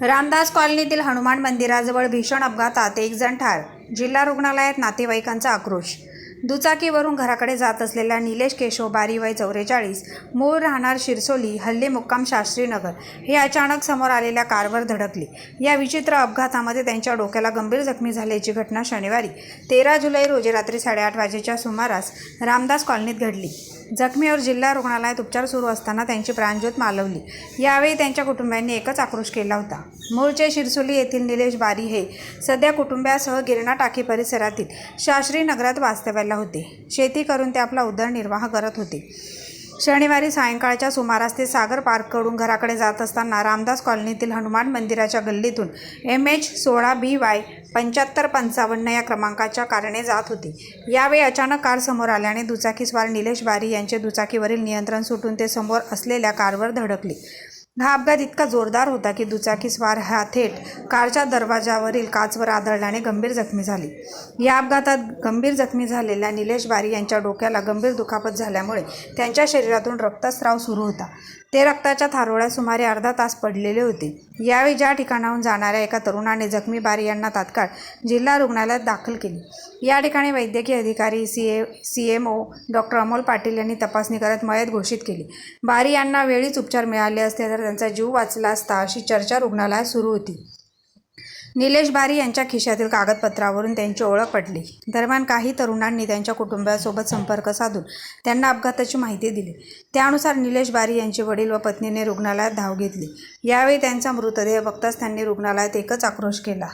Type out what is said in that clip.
रामदास कॉलनीतील हनुमान मंदिराजवळ भीषण अपघातात एक जण ठार. जिल्हा रुग्णालयात नातेवाईकांचा आक्रोश. दुचाकीवरून घराकडे जात असलेल्या निलेश केशव बारी वय चौवेचाळीस मूळ राहणार शिरसोली हल्ली मुक्काम शास्त्रीनगर हे अचानक समोर आलेल्या कारवर धडकले. या विचित्र अपघातामध्ये त्यांच्या डोक्याला गंभीर जखमी झाल्याची घटना शनिवारी तेरा जुलै रोजी रात्री साडेआठ वाजेच्या सुमारास रामदास कॉलनीत घडली. जखमीवर जिल्हा रुग्णालयात उपचार सुरू असताना त्यांची प्राणज्योत मालवली. यावेळी त्यांच्या कुटुंबियांनी एकच आक्रोश केला होता. मूळचे शिरसोली येथील निलेश बारी हे सध्या कुटुंबियासह गिरणा टाकी परिसरातील शास्त्री नगरात वास्तव्याला होते. शेती करून ते आपला उदरनिर्वाह करत होते. शनिवारी सायंकाळच्या सुमारास ते सागर पार्ककडून घराकडे जात असताना रामदास कॉलनीतील हनुमान मंदिराच्या गल्लीतून एम एच सोळा बी वाय पंच्याहत्तर पंचावन्न या क्रमांकाच्या कारने जात होती. यावेळी अचानक कार समोर आल्याने दुचाकीस्वार निलेश बारी यांचे दुचाकीवरील नियंत्रण सुटून ते समोर असलेल्या कारवर धडकले. हा अपघात इतका जोरदार होता की दुचाकीस्वार हा थेट कारच्या दरवाजावरील काचवर आदळल्याने गंभीर जखमी झाली. या अपघातात गंभीर जखमी झालेल्या निलेश बारी यांच्या डोक्याला गंभीर दुखापत झाल्यामुळे त्यांच्या शरीरातून रक्तस्राव सुरू होता. ते रक्ताच्या थारोळ्यात सुमारे अर्धा तास पडलेले होते. यावेळी ज्या ठिकाणाहून जाणाऱ्या एका तरुणाने जखमी बारी यांना तात्काळ जिल्हा रुग्णालयात दाखल केली. या ठिकाणी वैद्यकीय अधिकारी C A C M O doctor Amol Patil यांनी तपासणी करत मयत घोषित केली. बारी यांना वेळीच उपचार मिळाले असते तर त्यांचा जीव वाचला असता अशी चर्चा रुग्णालयात सुरू होती. निलेश बारी यांच्या खिशातील कागदपत्रावरून त्यांची ओळख पडली दरम्यान काही तरुणांनी त्यांच्या कुटुंबासोबत संपर्क साधून त्यांना अपघाताची माहिती दिली. त्यानुसार निलेश बारी यांचे वडील व पत्नीने रुग्णालयात धाव घेतली. यावेळी त्यांचा मृतदेह बघताच त्यांनी रुग्णालयात एकच आक्रोश केला.